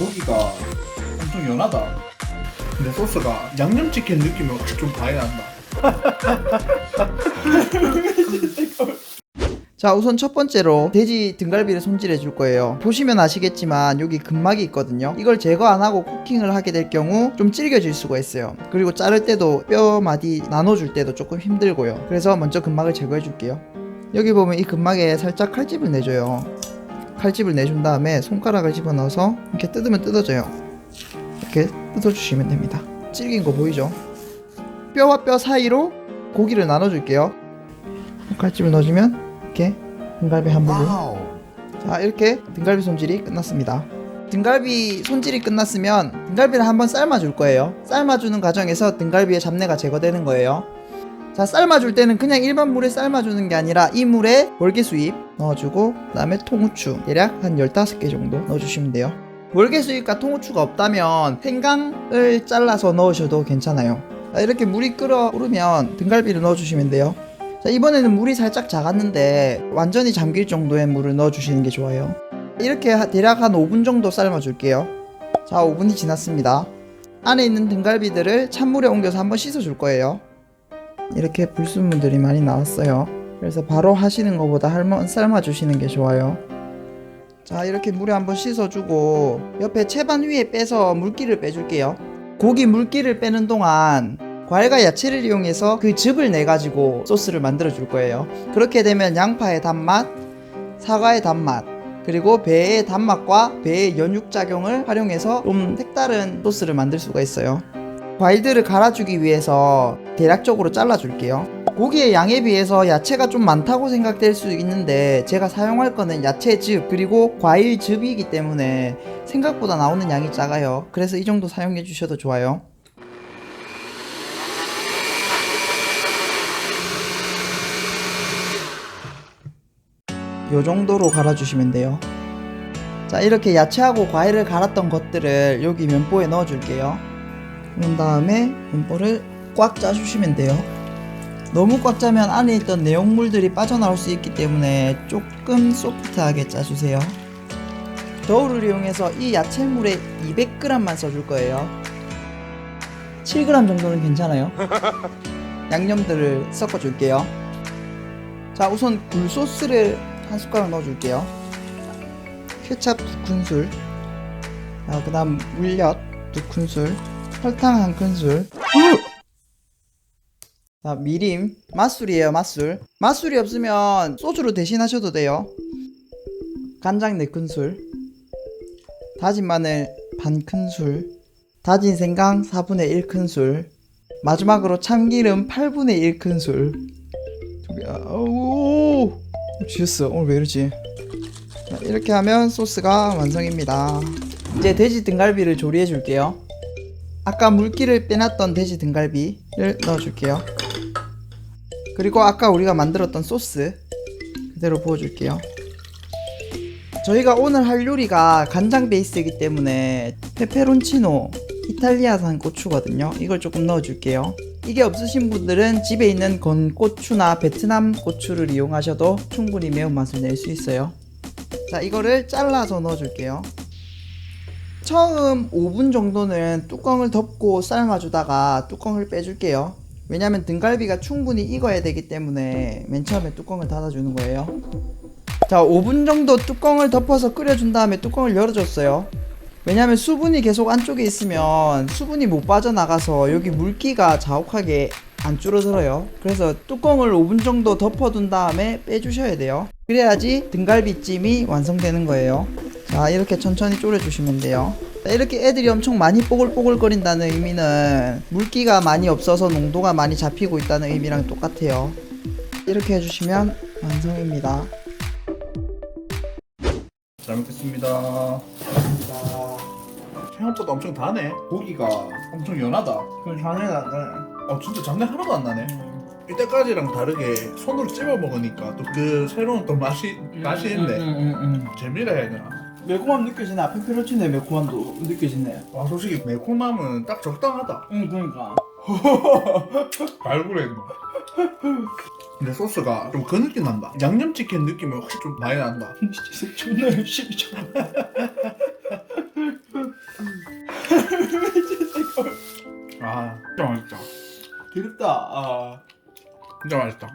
고기가 엄청 연하다. 근데 소스가 양념치킨 느낌이 좀 많이 난다. 자 우선 첫 번째로 돼지 등갈비를 손질해 줄 거예요. 보시면 아시겠지만 여기 근막이 있거든요. 이걸 제거 안 하고 쿠킹을 하게 될 경우 좀 질겨질 수가 있어요. 그리고 자를 때도 뼈 마디 나눠줄 때도 조금 힘들고요. 그래서 먼저 근막을 제거해 줄게요. 여기 보면 이 근막에 살짝 칼집을 내줘요 칼집을 내준 다음에 손가락을 집어넣어서 이렇게 뜯으면 뜯어져요. 이렇게 뜯어주시면 됩니다. 질긴 거 보이죠? 뼈와 뼈 사이로 고기를 나눠줄게요. 칼집을 넣어주면 이렇게 등갈비 한 부분. 자 이렇게 등갈비 손질이 끝났습니다. 등갈비 손질이 끝났으면 등갈비를 한번 삶아줄 거예요. 삶아주는 과정에서 등갈비의 잡내가 제거되는 거예요 자 삶아줄 때는 그냥 일반 물에 삶아주는 게 아니라 이 물에 월계수잎 넣어주고 그 다음에 통후추 대략 한 15개 정도 넣어주시면 돼요 월계수잎과 통후추가 없다면 생강을 잘라서 넣으셔도 괜찮아요 자, 이렇게 물이 끓어오르면 등갈비를 넣어주시면 돼요 자, 이번에는 물이 살짝 작았는데 완전히 잠길 정도의 물을 넣어주시는 게 좋아요. 이렇게 하- 대략 한 5분 정도 삶아줄게요. 자, 5분이 지났습니다. 안에 있는 등갈비들을 찬물에 옮겨서 한번 씻어줄 거예요. 이렇게 불순물들이 많이 나왔어요. 그래서 바로 하시는 것보다 한번 삶아주시는 게 좋아요. 자, 이렇게 물에 한번 씻어주고 옆에 채반 위에 빼서 물기를 빼줄게요. 고기 물기를 빼는 동안 과일과 야채를 이용해서 그 즙을 내 가지고 소스를 만들어 줄 거예요. 그렇게 되면 양파의 단맛, 사과의 단맛, 그리고 배의 단맛과 배의 연육 작용을 활용해서 좀 색다른 소스를 만들 수가 있어요. 과일들을 갈아주기 위해서 대략적으로 잘라줄게요. 고기의 양에 비해서 야채가 좀 많다고 생각될 수 있는데 제가 사용할 거는 야채즙 그리고 과일즙이기 때문에 생각보다 나오는 양이 작아요. 그래서 이 정도 사용해 주셔도 좋아요. 요 정도로 갈아주시면 돼요. 자, 이렇게 야채하고 과일을 갈았던 것들을 여기 면보에 넣어줄게요. 그런 다음에 면보를 꽉 짜주시면 돼요. 너무 꽉 짜면 안에 있던 내용물들이 빠져나올 수 있기 때문에 조금 소프트하게 짜주세요. 저울을 이용해서 이 야채물에 200g만 써줄 거예요. 7g 정도는 괜찮아요. 양념들을 섞어줄게요. 자, 우선 굴소스를 한 숟가락 넣어줄게요. 케찹 두 큰술. 자, 그 다음 물엿 두 큰술. 설탕 한 큰술. 자, 미림. 맛술이에요, 맛술. 맛술이 없으면 소주로 대신하셔도 돼요. 간장 네 큰술. 다진 마늘 반 큰술. 다진 생강 4분의 1 큰술. 마지막으로 참기름 8분의 1 큰술. 오, 주스 오늘 왜 이러지? 자, 이렇게 하면 소스가 완성입니다. 이제 돼지 등갈비를 조리해 줄게요. 아까 물기를 빼놨던 돼지 등갈비를 넣어줄게요. 그리고 아까 우리가 만들었던 소스 그대로 부어줄게요. 저희가 오늘 할 요리가 간장 베이스이기 때문에 페페론치노 이탈리아산 고추거든요. 이걸 조금 넣어줄게요. 이게 없으신 분들은 집에 있는 건고추나 베트남 고추를 이용하셔도 충분히 매운맛을 낼 수 있어요. 자, 이거를 잘라서 넣어줄게요. 처음 5분 정도는 뚜껑을 덮고 삶아주다가 뚜껑을 빼줄게요. 왜냐면 등갈비가 충분히 익어야 되기 때문에 맨 처음에 뚜껑을 닫아주는 거예요. 자, 5분 정도 뚜껑을 덮어서 끓여준 다음에 뚜껑을 열어줬어요. 왜냐면 수분이 계속 안쪽에 있으면 수분이 못 빠져나가서 여기 물기가 자욱하게 안 줄어들어요. 그래서 뚜껑을 5분 정도 덮어둔 다음에 빼주셔야 돼요. 그래야지 등갈비찜이 완성되는 거예요. 자, 이렇게 천천히 졸여주시면 돼요. 자, 이렇게 애들이 엄청 많이 뽀글뽀글 거린다는 의미는 물기가 많이 없어서 농도가 많이 잡히고 있다는 의미랑 똑같아요. 이렇게 해주시면 완성입니다. 잘 먹겠습니다. 생각보다 엄청 다네. 고기가 엄청 연하다. 그럼 자네가 어 진짜 잡내 하나도 안 나네. 이때까지랑 다르게 손으로 찝어 먹으니까 또 그 새로운 또 맛이 맛이 있네. 음, 재미라 해야 되나? 매콤함 느껴지네. 앞에 페로치네 매콤함도 느껴지네. 와 솔직히 매콤함은 딱 적당하다. 응, 그러니까. 발굴했네. 근데 소스가 좀 그 느낌 난다. 양념치킨 느낌이 확실히 좀 많이 난다. 진짜 존나 열심히 쳐. 아 진짜 맛있다 기름다. 아. 진짜 맛있다